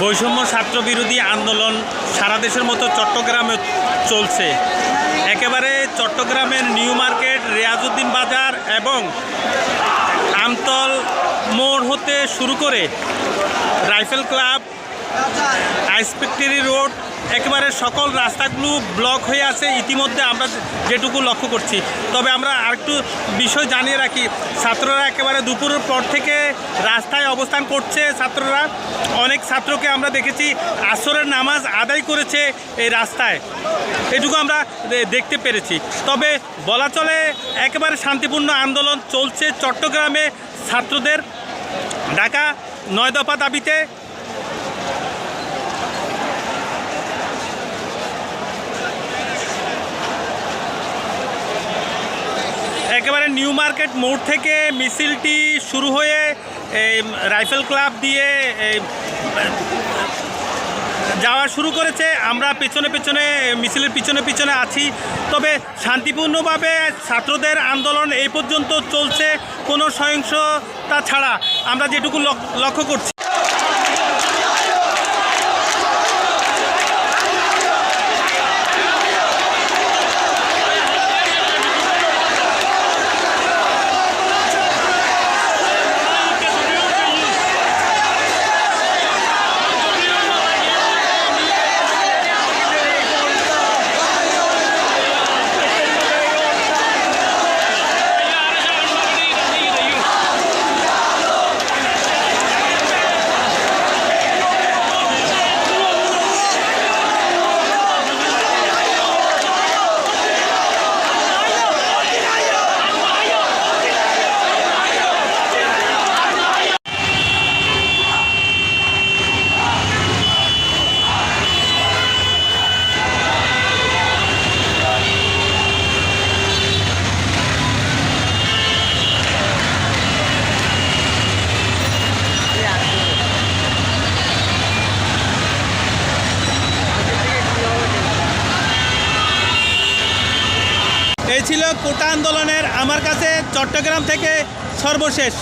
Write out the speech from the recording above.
বৈষম্য ছাত্র বিরোধী আন্দোলন সারা দেশের মতো চট্টগ্রামে চলছে। একেবারে চট্টগ্রামের নিউ মার্কেট, রেয়াজুদ্দিন বাজার এবং আমতল মোড় হতে শুরু করে রাইফেল ক্লাব আইসপেক্টরি রোড, একেবারে সকল রাস্তাগুলো ব্লক হয়ে আছে, ইতিমধ্যে আমরা যেটুকু লক্ষ্য করছি। তবে আমরা আরেকটু বিষয় জানিয়ে রাখি, ছাত্ররা একেবারে দুপুরের পর থেকে রাস্তায় অবস্থান করছে ছাত্ররা। অনেক ছাত্রকে আমরা দেখেছি, আসরের নামাজ আদায় করেছে এই রাস্তায়। এটুকু আমরা দেখতে পেরেছি। তবে বলা চলে, একেবারে শান্তিপূর্ণ আন্দোলন চলছে চট্টগ্রামে ছাত্রদের। ঢাকা নয় দফা দাবিতে একেবারে নিউ মার্কেট মোড় থেকে মিছিলটি শুরু হয়ে রাইফেল ক্লাব দিয়ে যাওয়া শুরু করেছে। আমরা পেছনে পেছনে, মিছিলের পিছনে পিছনে আছি। তবে শান্তিপূর্ণভাবে ছাত্রদের আন্দোলন এই পর্যন্ত চলছে কোনো সহিংসতা ছাড়া। আমরা যেটুকু লক- লক্ষ্য করছি। ছিল কোটা আন্দোলনের আমার কাছে চট্টগ্রাম থেকে সর্বশেষ।